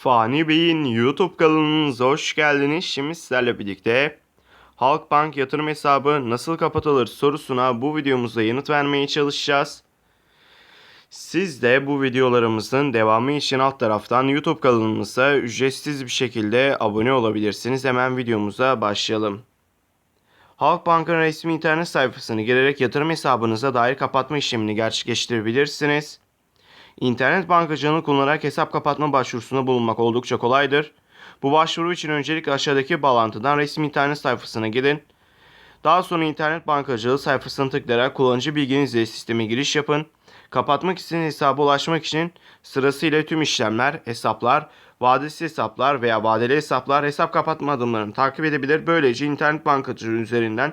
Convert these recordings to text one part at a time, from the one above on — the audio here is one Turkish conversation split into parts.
Fani Bey'in YouTube kanalınıza hoş geldiniz. Şimdi sizlerle birlikte Halkbank yatırım hesabı nasıl kapatılır sorusuna bu videomuzda yanıt vermeye çalışacağız. Siz de bu videolarımızın devamı için alt taraftan YouTube kanalımıza ücretsiz bir şekilde abone olabilirsiniz. Hemen videomuza başlayalım. Halkbank'ın resmi internet sayfasını girerek yatırım hesabınıza dair kapatma işlemini gerçekleştirebilirsiniz. İnternet bankacılığını kullanarak hesap kapatma başvurusunda bulunmak oldukça kolaydır. Bu başvuru için öncelikle aşağıdaki bağlantıdan resmi internet sayfasına gidin. Daha sonra internet bankacılığı sayfasına tıklayarak kullanıcı bilginizle sisteme giriş yapın. Kapatmak istediğiniz hesaba ulaşmak için sırasıyla tüm işlemler, hesaplar, vadesiz hesaplar veya vadeli hesaplar hesap kapatma adımlarını takip edebilir. Böylece internet bankacılığı üzerinden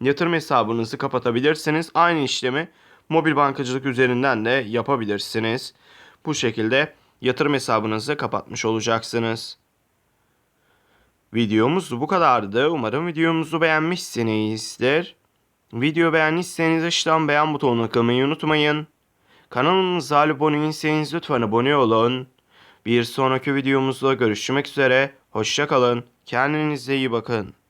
yatırım hesabınızı kapatabilirsiniz. Aynı işlemi mobil bankacılık üzerinden de yapabilirsiniz. Bu şekilde yatırım hesabınızı kapatmış olacaksınız. Videomuz bu kadardı. Umarım videomuzu beğenmişsinizdir. Video beğendiyseniz aşağıdan beğen butonuna tıklamayı unutmayın. Kanalımıza abone değilseniz lütfen abone olun. Bir sonraki videomuzda görüşmek üzere. Hoşçakalın. Kendinize iyi bakın.